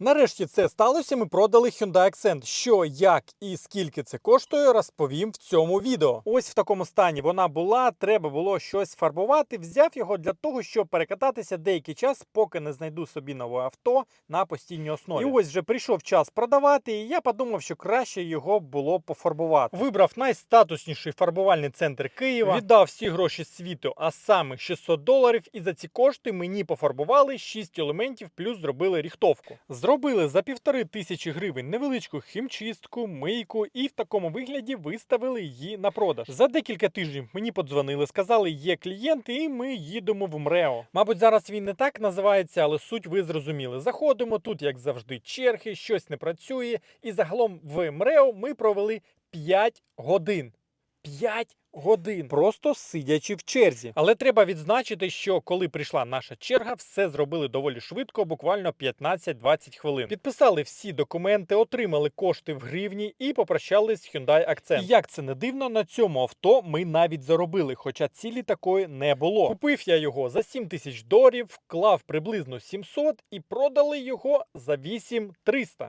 Нарешті це сталося. Ми продали Hyundai Accent. Що, як і скільки це коштує, розповім в цьому відео. Ось в такому стані вона була. Треба було щось фарбувати. Взяв його для того, щоб перекататися деякий час, поки не знайду собі нове авто на постійній основі. І ось вже прийшов час продавати, і я подумав, що краще його було пофарбувати. Вибрав найстатусніший фарбувальний центр Києва, віддав всі гроші світу, а саме 600 доларів. І за ці кошти мені пофарбували 6 елементів, плюс зробили ріхтовку. Зробили за півтори тисячі гривень невеличку хімчистку, мийку і в такому вигляді виставили її на продаж. За декілька тижнів мені подзвонили, сказали, є клієнти, і ми їдемо в МРЕО. Мабуть, зараз він не так називається, але суть ви зрозуміли. Заходимо тут, як завжди, черги, щось не працює. І загалом в МРЕО ми провели 5 годин. 5 годин, просто сидячи в черзі. Але треба відзначити, що коли прийшла наша черга, все зробили доволі швидко, буквально 15-20 хвилин. Підписали всі документи, отримали кошти в гривні і попрощались з Hyundai Accent. І як це не дивно, на цьому авто ми навіть заробили, хоча цілі такої не було. Купив я його за 7 тисяч доларів, вклав приблизно 700 і продали його за 8300.